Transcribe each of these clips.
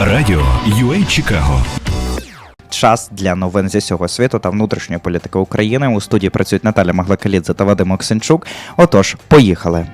Радіо UA Чикаго. Час для новин зі всього світу та внутрішньої політики України. У студії працюють Наталя Маглакалідзе та Вадим Оксенчук. Отож, поїхали.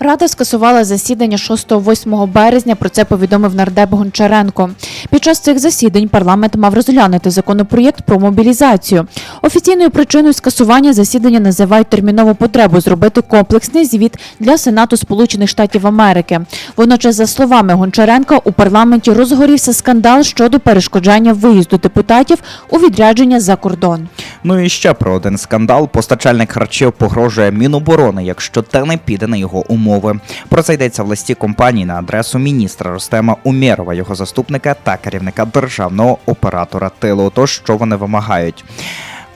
Рада скасувала засідання 6-8 березня. Про це повідомив нардеп Гончаренко. Під час цих засідань парламент мав розглянути законопроєкт про мобілізацію. Офіційною причиною скасування засідання називають термінову потребу зробити комплексний звіт для Сенату Сполучених Штатів Америки. Водночас, за словами Гончаренка, у парламенті розгорівся скандал щодо перешкоджання виїзду депутатів у відрядження за кордон. Ну і ще про один скандал. Постачальник харчів погрожує Міноборони, якщо те не піде на його умови. Про це йдеться в листі компанії на адресу міністра Ростема Умєрова, його заступника та керівника державного оператора тилу. Тож що вони вимагають?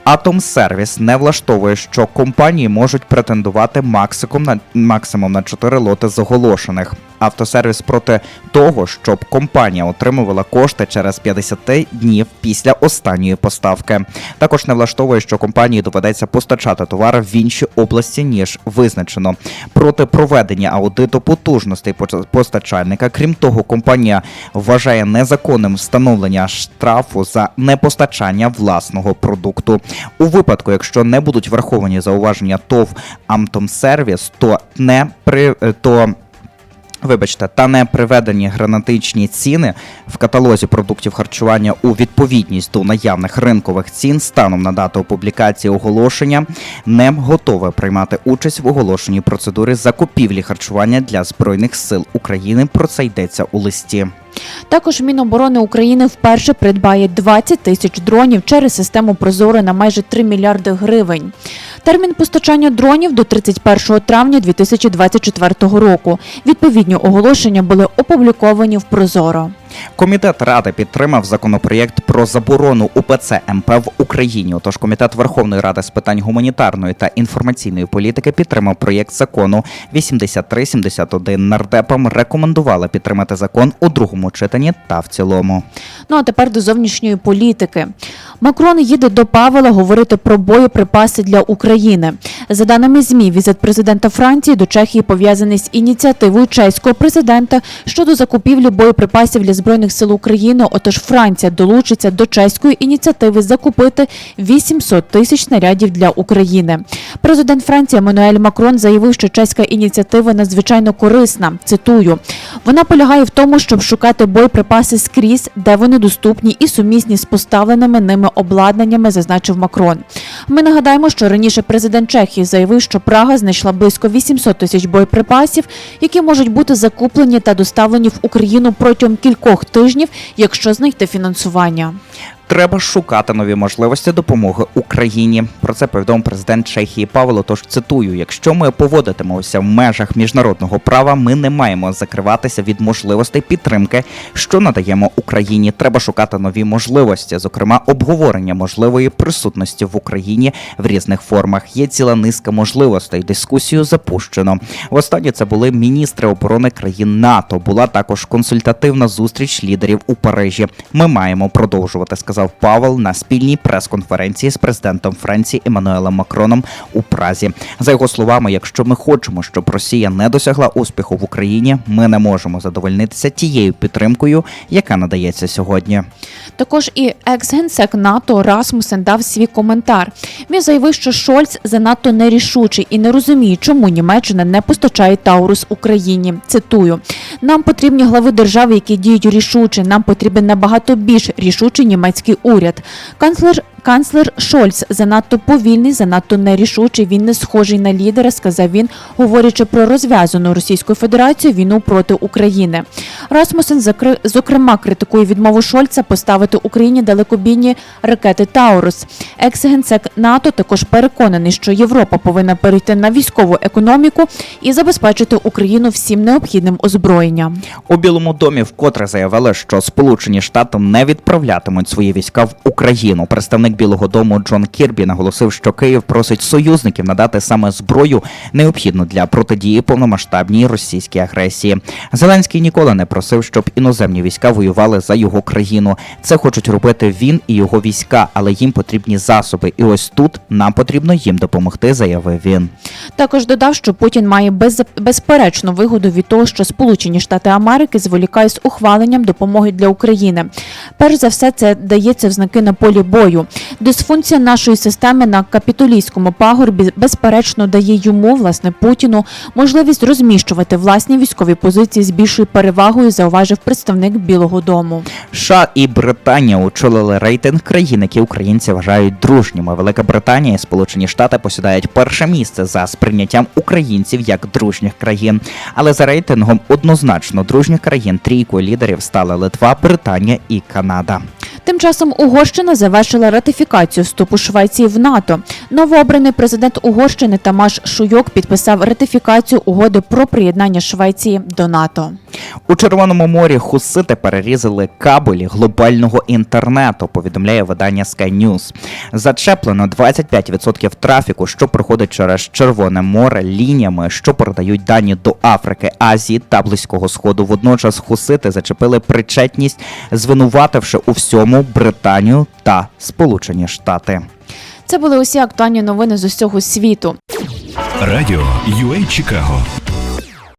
Атомсервіс не влаштовує, що компанії можуть претендувати максимум на максимум на 4 лоти з оголошених. Автосервіс проти того, щоб компанія отримувала кошти через 50 днів після останньої поставки. Також не влаштовує, що компанії доведеться постачати товари в інші області ніж визначено. Проти проведення аудиту потужностей постачальника. Крім того, компанія вважає незаконним встановлення штрафу за непостачання власного продукту. У випадку, якщо не будуть враховані зауваження ТОВ Амтомсервіс, то не при то. Вибачте, та не приведені гранатичні ціни в каталозі продуктів харчування у відповідність до наявних ринкових цін станом на дату публікації оголошення не готове приймати участь в оголошенні процедури закупівлі харчування для збройних сил України. Про це йдеться у листі. Також Міноборони України вперше придбає 20 тисяч дронів через систему Прозоро на майже 3 мільярди гривень. Термін постачання дронів до 31 травня 2024 року. Відповідні оголошення були опубліковані в Прозоро. Комітет ради підтримав законопроєкт про заборону УПЦ МП в Україні. Отож, комітет Верховної Ради з питань гуманітарної та інформаційної політики підтримав проєкт закону 8371. Нардепам рекомендували підтримати закон у другому читанні та в цілому. Ну а тепер до зовнішньої політики. Макрон їде до Павела говорити про боєприпаси для України. За даними ЗМІ, візит президента Франції до Чехії пов'язаний з ініціативою чеського президента щодо закупівлі боєприпасів для збройних сил України. Отож, Франція долучиться до чеської ініціативи закупити 800 тисяч снарядів для України. Президент Франції Еммануель Макрон заявив, що чеська ініціатива надзвичайно корисна. Цитую: вона полягає в тому, щоб шукати боєприпаси скрізь, де вони доступні і сумісні з поставленими ними обладнаннями, зазначив Макрон. Ми нагадаємо, що раніше президент Чехії заявив, що Прага знайшла близько 800 тисяч боєприпасів, які можуть бути закуплені та доставлені в Україну протягом кількох тижнів, якщо знайти фінансування. Треба шукати нові можливості допомоги Україні. Про це повідомив президент Чехії Павло. Тож цитую: якщо ми поводитимемося в межах міжнародного права, ми не маємо закриватися від можливостей підтримки, що надаємо Україні. Треба шукати нові можливості, зокрема обговорення можливої присутності в Україні в різних формах. Є ціла низка можливостей. Дискусію запущено. Востаннє це були міністри оборони країн НАТО. Була також консультативна зустріч лідерів у Парижі. Ми маємо продовжувати, сказав Павел на спільній прес-конференції з президентом Франції Еммануелем Макроном у Празі. За його словами, якщо ми хочемо, щоб Росія не досягла успіху в Україні, ми не можемо задовольнитися тією підтримкою, яка надається сьогодні. Також і екс-генсек НАТО Расмусен дав свій коментар. Він заявив, що Шольц занадто нерішучий і не розуміє, чому Німеччина не постачає Таурус Україні. Цитую: нам потрібні глави держави, які діють рішуче. Нам потрібен набагато більш рішучий німецький уряд. Канцлер Канцлер Шольц занадто повільний, занадто нерішучий. Він не схожий на лідера, сказав він, говорячи про розв'язану Російською Федерацією війну проти України. Расмусен зокрема критикує відмову Шольца поставити Україні далекобійні ракети Таурус. Екс-генсек НАТО також переконаний, що Європа повинна перейти на військову економіку і забезпечити Україну всім необхідним озброєнням. У Білому домі вкотре заявили, що Сполучені Штати не відправлятимуть свої війська в Україну. Представник Представник Білого Дому Джон Кірбі наголосив, що Київ просить союзників надати саме зброю, необхідну для протидії повномасштабній російській агресії. Зеленський ніколи не просив, щоб іноземні війська воювали за його країну. Це хочуть робити він і його війська, але їм потрібні засоби. І ось тут нам потрібно їм допомогти, заявив він. Також додав, що Путін має без, безперечну вигоду від того, що Сполучені Штати Америки зволікають з ухваленням допомоги для України. Перш за все, це дається в знаки на полі бою. Дисфункція нашої системи на капітолійському пагорбі безперечно дає йому, власне, Путіну, можливість розміщувати власні військові позиції з більшою перевагою, зауважив представник Білого Дому. США і Британія очолили рейтинг країн, які українці вважають дружніми. Велика Британія і Сполучені Штати посідають перше місце за сприйняттям українців як дружніх країн. Але за рейтингом однозначно дружніх країн трійкою лідерів стали Литва, Британія і Канада. Тим часом Угорщина завершила ратифікацію вступу Швеції в НАТО. Новообраний президент Угорщини Тамаш Шуйок підписав ратифікацію угоди про приєднання Швеції до НАТО. У Червоному морі хусити перерізали кабелі глобального інтернету. Повідомляє видання Sky News. Зачеплено 25% трафіку, що проходить через Червоне море лініями, що передають дані до Африки, Азії та Близького Сходу. Водночас хусити зачепили причетність, звинувативши у всьому Британію та Сполучені Штати. Це були усі актуальні новини з усього світу. Радіо UA Чикаго